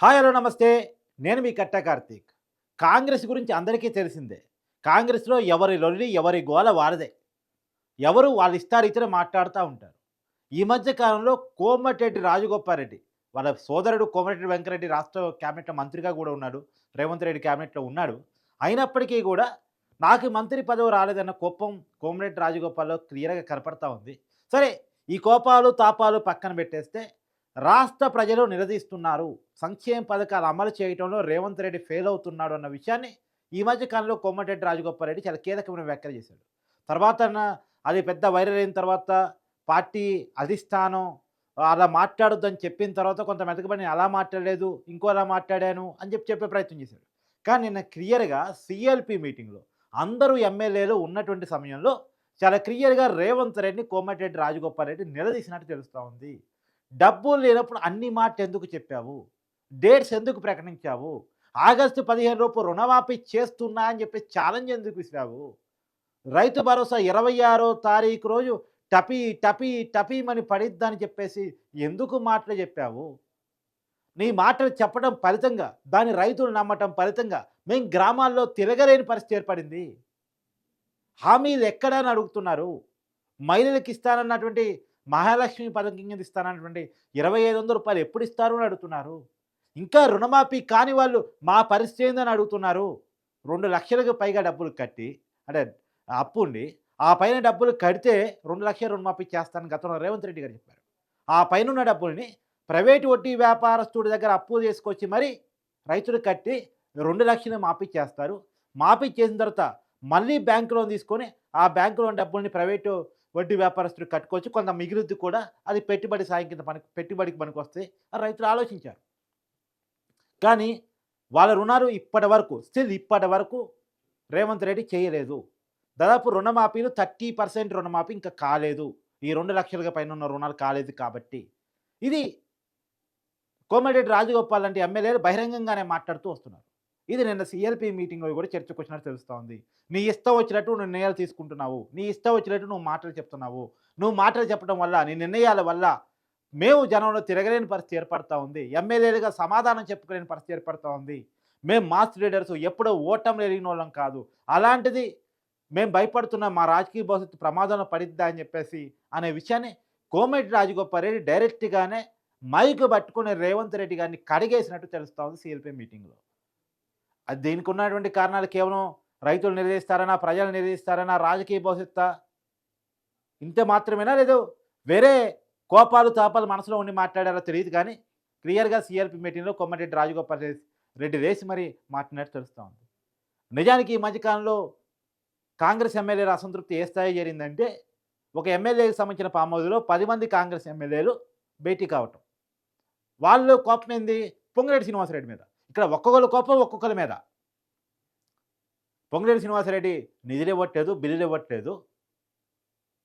Hi hello నమస్తే. నేను మీ కట్ట కార్తీక్. కాంగ్రెస్ గురించి అందరికీ తెలిసిందే. కాంగ్రెస్లో ఎవరి లొల్లి ఎవరి గోల వారదే. ఎవరు వాళ్ళు ఇష్టారీతిలో మాట్లాడుతూ ఉంటారు. ఈ మధ్య కాలంలో కోమటిరెడ్డి రాజగోపారెడ్డి వాళ్ళ సోదరుడు కోమటిరెడ్డి వెంకరెడ్డి రాష్ట్ర క్యాబినెట్లో మంత్రిగా కూడా ఉన్నాడు. రేవంత్ రెడ్డి క్యాబినెట్లో ఉన్నాడు. అయినప్పటికీ కూడా నాకు మంత్రి పదవి రాలేదన్న కోపం కోమటిరెడ్డి రాజగోపాల్లో క్లియర్గా కనపడతా ఉంది. సరే ఈ కోపాలు తాపాలు పక్కన పెట్టేస్తే రాష్ట్ర ప్రజలు నిలదీస్తున్నారు. సంక్షేమ పథకాలు అమలు చేయడంలో రేవంత్ రెడ్డి ఫెయిల్ అవుతున్నాడు అన్న విషయాన్ని ఈ మధ్య కాలంలో కోమటిరెడ్డి రాజగోపాల్ రెడ్డి చాలా కీలకమైన వ్యాఖ్యలు చేశాడు. తర్వాత అది పెద్ద వైరల్ అయిన తర్వాత పార్టీ అధిష్టానం అలా మాట్లాడొద్దని చెప్పిన తర్వాత కొంత మెతకబడి అలా మాట్లాడలేదు ఇంకో అలా మాట్లాడాను అని చెప్పి చెప్పే ప్రయత్నం చేశాడు. కానీ నిన్న క్లియర్గా సిఎల్పి మీటింగ్లో అందరూ ఎమ్మెల్యేలు ఉన్నటువంటి సమయంలో చాలా క్లియర్గా రేవంత్ రెడ్డిని కోమటిరెడ్డి రాజగోపాల్ రెడ్డి నిలదీసినట్టు తెలుస్తూ ఉంది. డబ్బులు లేనప్పుడు అన్ని మాట ఎందుకు చెప్పావు? డేట్స్ ఎందుకు ప్రకటించావు? ఆగస్టు పదిహేను లోపు రుణమాఫీ చేస్తున్నా అని చెప్పి ఛాలెంజ్ ఎందుకు ఇస్తావు రైతు భరోసా ఇరవై ఆరో తారీఖు రోజు టపీ టపీ టపీమని పడిద్దని చెప్పేసి ఎందుకు మాటలు చెప్పావు? నీ మాటలు చెప్పడం ఫలితంగా దాని రైతులు నమ్మటం ఫలితంగా మేము గ్రామాల్లో తిరగలేని పరిస్థితి ఏర్పడింది. హామీలు ఎక్కడని అడుగుతున్నారు? మహిళలకు ఇస్తానన్నటువంటి మహాలక్ష్మి పథకం కింద ఇస్తానన్నటువంటి ఇరవై ఐదు వందల రూపాయలు ఎప్పుడు ఇస్తారు అని అడుగుతున్నారు. ఇంకా రుణమాఫీ కాని వాళ్ళు మా పరిస్థితి ఏందని అడుగుతున్నారు. రెండు లక్షలకు పైగా డబ్బులు కట్టి అంటే అప్పు ఉండి ఆ పైన డబ్బులు కడితే రెండు లక్షల రుణమాఫీ చేస్తానని గతంలో రేవంత్ రెడ్డి గారు చెప్పారు. ఆ పైన ఉన్న డబ్బుల్ని ప్రైవేటు వడ్డీ వ్యాపారస్తుడి దగ్గర అప్పు తీసుకొచ్చి మరి రైతులు కట్టి రెండు లక్షలు మాఫీ చేస్తారు. మాఫీ చేసిన తర్వాత మళ్ళీ బ్యాంకు లోన్ తీసుకొని ఆ బ్యాంకు లోన్ డబ్బుల్ని ప్రైవేటు వడ్డీ వ్యాపారస్తుడు కట్టుకోవచ్చు. కొంత మిగిలిద్ది కూడా అది పెట్టుబడి సాయం కింద పనికి పెట్టుబడికి పనికి వస్తే రైతులు ఆలోచించారు. కానీ వాళ్ళ రుణాలు ఇప్పటి వరకు స్టిల్ ఇప్పటి వరకు రేవంత్ రెడ్డి చేయలేదు. దాదాపు రుణమాఫీలు థర్టీ పర్సెంట్ రుణమాఫీ ఇంకా కాలేదు. ఈ రెండు లక్షలుగా పైన ఉన్న రుణాలు కాలేదు కాబట్టి. ఇది కోమటిరెడ్డి రాజగోపాల్ లాంటి ఎమ్మెల్యేలు బహిరంగంగానే మాట్లాడుతూ వస్తున్నారు. ఇది నిన్న సిఎల్పి మీటింగ్లో కూడా చర్చకు వచ్చినట్టు తెలుస్తోంది. నీ ఇష్టం వచ్చినట్టు నువ్వు నిర్ణయాలు తీసుకుంటున్నావు. నీ ఇష్టం వచ్చినట్టు నువ్వు మాటలు చెప్తున్నావు. నువ్వు మాటలు చెప్పడం వల్ల నీ నిర్ణయాల వల్ల మేము జనంలో తిరగలేని పరిస్థితి ఏర్పడతా ఉంది. ఎమ్మెల్యేలుగా సమాధానం చెప్పుకోలేని పరిస్థితి ఏర్పడతా ఉంది. మేము మాస్ లీడర్స్ ఎప్పుడో ఓటం ఎరిగిన వాళ్ళం కాదు. అలాంటిది మేము భయపడుతున్నాం మా రాజకీయ భవిష్యత్తు ప్రమాదంలో పడిద్దా అని చెప్పేసి అనే విషయాన్ని కోమటి రాజగోపాల్ రెడ్డి డైరెక్ట్గానే మైక్ పట్టుకుని రేవంత్ రెడ్డి గారిని కడిగేసినట్టు తెలుస్తోంది సిఎల్పి మీటింగ్లో అది దీనికి ఉన్నటువంటి కారణాలు? కేవలం రైతులు నిలదీస్తారనా ప్రజలు నిలదీస్తారనా రాజకీయ భవిష్యత్తా ఇంతే మాత్రమేనా? లేదు వేరే కోపాలు తాపాలు మనసులో ఉండి మాట్లాడారో తెలియదు కానీ క్లియర్గా సిఆర్పి మీటింగ్లో కొమ్మరెడ్డి రాజగోపాల్ రెడ్డి- రెడ్డి వేసి మరీ మాట్లాడినట్టు తెలుస్తూ ఉంది. నిజానికి ఈ మధ్యకాలంలో కాంగ్రెస్ ఎమ్మెల్యేల అసంతృప్తి ఏ స్థాయి జరిగిందంటే ఒక ఎమ్మెల్యేకి సంబంధించిన పామోదులో పది మంది కాంగ్రెస్ ఎమ్మెల్యేలు భేటీ కావటం. వాళ్ళు కోపమైంది పొంగిరెడ్డి శ్రీనివాసరెడ్డి మీద. ఇక్కడ ఒక్కొక్కరు కోపం ఒక్కొక్కరి మీద. పొంగిరెడ్డి శ్రీనివాసరెడ్డి నిధులు ఇవ్వట్లేదు బిల్లులు ఇవ్వట్లేదు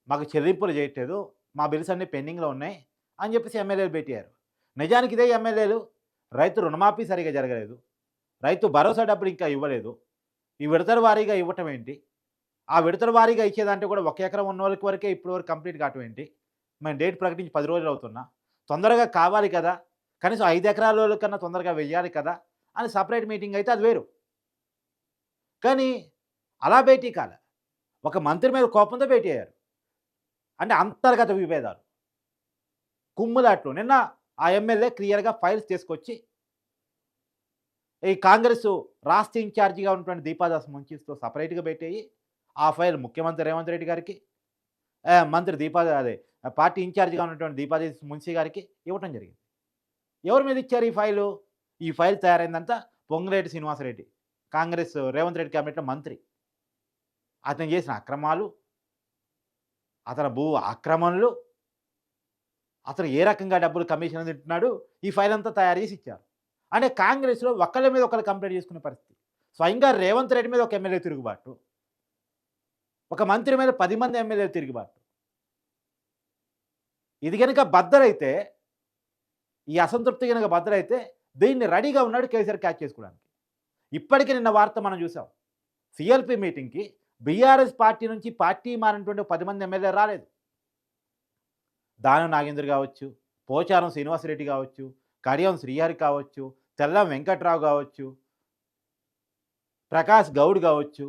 మాకు చెల్లింపులు చేయట్లేదు మా బిల్స్ అన్నీ పెండింగ్లో ఉన్నాయి అని చెప్పేసి ఎమ్మెల్యేలు పెట్టారు. నిజానికి ఇదే ఎమ్మెల్యేలు రైతు రుణమాఫీ సరిగా జరగలేదు రైతు భరోసా డబ్బులు ఇంకా ఇవ్వలేదు ఈ విడతల వారీగా ఇవ్వటం ఏంటి? ఆ విడతల వారీగా ఇచ్చేదంటే కూడా ఒక ఎకరం ఉన్న వాళ్ళకి వరకే ఇప్పుడు వరకు కంప్లీట్ కావటం ఏంటి? మేము డేట్ ప్రకటించి పది రోజులు అవుతున్నా. తొందరగా కావాలి కదా కనీసం ఐదు ఎకరాల కన్నా తొందరగా వెయ్యాలి కదా అని సపరేట్ మీటింగ్ అయితే అది వేరు. కానీ అలా భేటీ కాల. ఒక మంత్రి మీద కోపంతో భేటీ అయ్యారు. అంటే అంతర్గత విభేదాలు. కుమ్ములాట్లు నిన్న ఆ ఎమ్మెల్యే క్లియర్గా ఫైల్స్ తీసుకొచ్చి ఈ కాంగ్రెస్ రాష్ట్ర ఇన్ఛార్జిగా ఉన్నటువంటి దీపాదాస్ ముంచితో సపరేట్గా పెట్టేయి ఆ ఫైల్ ముఖ్యమంత్రి రేవంత్ రెడ్డి గారికి మంత్రి దీపా అదే పార్టీ ఇన్ఛార్జిగా ఉన్నటువంటి దీపాదాస్ మున్షి గారికి ఇవ్వటం జరిగింది. ఎవరి మీద ఇచ్చారు ఈ ఫైలు? ఈ ఫైల్ తయారైందంతా పొంగిరెడ్డి శ్రీనివాసరెడ్డి కాంగ్రెస్ రేవంత్ రెడ్డి క్యాబినెట్లో మంత్రి. అతను చేసిన అక్రమాలు అతని భూ ఆక్రమణలు అతను ఏ రకంగా డబ్బులు కమిషన్ తింటున్నాడు ఈ ఫైల్ అంతా తయారు చేసి ఇచ్చారు. అంటే కాంగ్రెస్లో ఒకళ్ళ మీద ఒకళ్ళు కంప్లైంట్ చేసుకునే పరిస్థితి. స్వయంగా రేవంత్ రెడ్డి మీద ఒక ఎమ్మెల్యే తిరుగుబాటు. ఒక మంత్రి మీద పది మంది ఎమ్మెల్యేలు తిరుగుబాటు. ఇది కనుక బద్దలైతే ఈ అసంతృప్తి కనుక బద్దలైతే దీన్ని రెడీగా ఉన్నాడు కేసీఆర్ క్యాచ్ చేసుకోవడానికి. ఇప్పటికీ నిన్న వార్త మనం చూసాం. సిఎల్పి మీటింగ్కి బీఆర్ఎస్ పార్టీ నుంచి పార్టీ మారినటువంటి పది మంది ఎమ్మెల్యే రాలేదు. దానం నాగేంద్ర కావచ్చు పోచారం శ్రీనివాసరెడ్డి కావచ్చు కడియం శ్రీహరి కావచ్చు తెల్లం వెంకట్రావు కావచ్చు ప్రకాష్ గౌడ్ కావచ్చు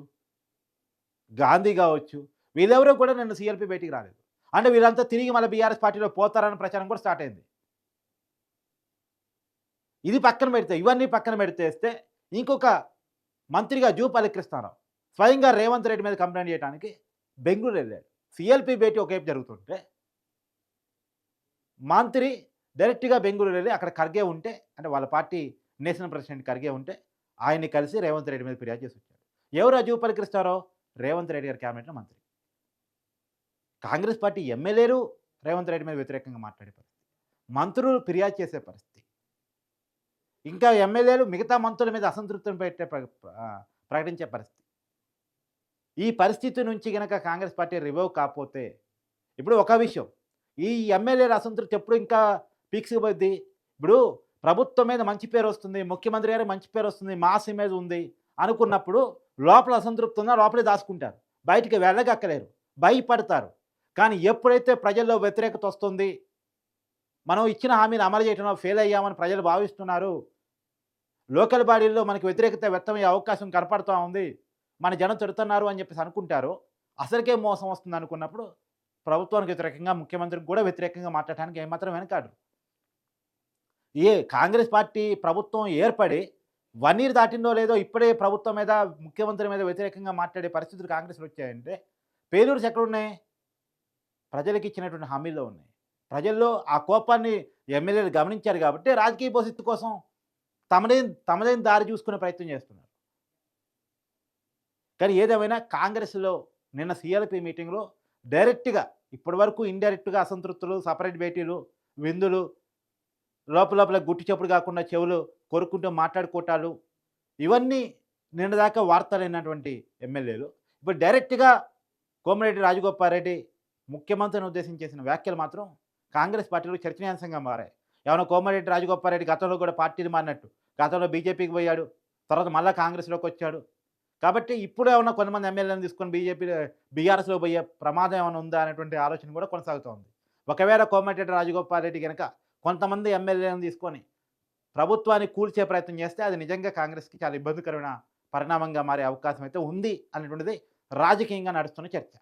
గాంధీ కావచ్చు వీళ్ళెవరూ కూడా నిన్న సిఎల్పి బయటికి రాలేదు. అంటే వీళ్ళంతా తిరిగి మళ్ళీ బీఆర్ఎస్ పార్టీలో పోతారన్న ప్రచారం కూడా స్టార్ట్ అయింది. ఇది పక్కన పెడితే ఇవన్నీ పక్కన పెడితేస్తే ఇంకొక మంత్రిగా జూ కృష్ణారావు స్వయంగా రేవంత్ రెడ్డి మీద కంప్లైంట్ చేయడానికి బెంగళూరు వెళ్ళాడు. సిఎల్పి భేటీ ఒకవైపు జరుగుతుంటే మంత్రి డైరెక్ట్గా బెంగళూరు వెళ్ళి అక్కడ ఖర్గే ఉంటే అంటే వాళ్ళ పార్టీ నేషనల్ ప్రెసిడెంట్ ఖర్గే ఉంటే ఆయన్ని కలిసి రేవంత్ రెడ్డి మీద ఫిర్యాదు చేసి వచ్చాడు. ఎవరు ఆ జూపల్లి కృష్ణారావు రేవంత్ రెడ్డి గారి క్యాబినెట్లో మంత్రి. కాంగ్రెస్ పార్టీ ఎమ్మెల్యేలు రేవంత్ రెడ్డి మీద వ్యతిరేకంగా మాట్లాడే పరిస్థితి. మంత్రులు ఫిర్యాదు చేసే పరిస్థితి. ఇంకా ఎమ్మెల్యేలు మిగతా మంత్రుల మీద అసంతృప్తిని పెట్టే ప్రకటించే పరిస్థితి. ఈ పరిస్థితి నుంచి గనక కాంగ్రెస్ పార్టీ రివైవ్ కాకపోతే ఇప్పుడు ఒక విషయం. ఈ ఎమ్మెల్యేల అసంతృప్తి ఎప్పుడు ఇంకా పీక్సిపోద్ది ఇప్పుడు ప్రభుత్వం మీద మంచి పేరు వస్తుంది ముఖ్యమంత్రి గారి మంచి పేరు వస్తుంది మాస్ ఇమేజ్ ఉంది అనుకున్నప్పుడు లోపల అసంతృప్తి ఉందో లోపలే దాచుకుంటారు. బయటికి వెళ్ళగక్కలేరు భయపడతారు. కానీ ఎప్పుడైతే ప్రజల్లో వ్యతిరేకత వస్తుంది మనం ఇచ్చిన హామీని అమలు చేయడంలో ఫెయిల్ అయ్యామని ప్రజలు భావిస్తున్నారు లోకల్ బాడీల్లో మనకి వ్యతిరేకత వ్యక్తమయ్యే అవకాశం కనపడుతూ ఉంది. మన జనం తిడుతున్నారు అని చెప్పేసి అనుకుంటారు. అసలుకే మోసం వస్తుంది అనుకున్నప్పుడు ప్రభుత్వానికి వ్యతిరేకంగా ముఖ్యమంత్రికి కూడా వ్యతిరేకంగా మాట్లాడటానికి ఏమాత్రం వెనకాడు ఏ కాంగ్రెస్ పార్టీ ప్రభుత్వం ఏర్పడి వన్ ఇయర్ దాటిందో లేదో ఇప్పుడే ప్రభుత్వం మీద ముఖ్యమంత్రి మీద వ్యతిరేకంగా మాట్లాడే పరిస్థితులు కాంగ్రెస్లో వచ్చాయంటే పేలూరుస్ ఎక్కడున్నాయి ప్రజలకు ఇచ్చినటువంటి హామీల్లో ఉన్నాయి. ప్రజల్లో ఆ కోపాన్ని ఎమ్మెల్యేలు గమనించారు కాబట్టి రాజకీయ భవిష్యత్తు కోసం తమదే తమదైన దారి చూసుకునే ప్రయత్నం చేస్తున్నారు. కానీ ఏదేమైనా కాంగ్రెస్లో నిన్న సిఎల్పి మీటింగ్లో డైరెక్ట్గా ఇప్పటి వరకు ఇండైరెక్ట్గా అసంతృప్తులు సపరేట్ భేటీలు విందులు లోపల లోపల గుట్టి చెప్పుడు కాకుండా చెవులు కొరుక్కుంటూ మాట్లాడుకోవటాలు ఇవన్నీ నిన్న దాకా వార్తలైనటువంటి ఎమ్మెల్యేలు. ఇప్పుడు డైరెక్ట్గా కోమరెడ్డి రాజగోపాల్ ముఖ్యమంత్రిని ఉద్దేశించి చేసిన వ్యాఖ్యలు మాత్రం కాంగ్రెస్ పార్టీలో చర్చనీయాంశంగా మారాయి. ఏమైనా కోమరెడ్డి రాజగోపారెడ్డి గతంలో కూడా పార్టీని మారినట్టు. గతంలో బీజేపీకి పోయాడు. తర్వాత మళ్ళీ కాంగ్రెస్లోకి వచ్చాడు. కాబట్టి ఇప్పుడు ఏమన్నా కొంతమంది ఎమ్మెల్యేలను తీసుకొని బీజేపీ బీఆర్ఎస్లో పోయే ప్రమాదం ఏమైనా ఉందా అనేటువంటి ఆలోచన కూడా కొనసాగుతోంది. ఒకవేళ కోమటిరెడ్డి రాజగోపాల్రెడ్డి కనుక కొంతమంది ఎమ్మెల్యేలను తీసుకొని ప్రభుత్వాన్ని కూల్చే ప్రయత్నం చేస్తే అది నిజంగా కాంగ్రెస్కి చాలా ఇబ్బందికరమైన పరిణామంగా మారే అవకాశం అయితే ఉంది అనేటువంటిది రాజకీయంగా నడుస్తున్న చర్చ.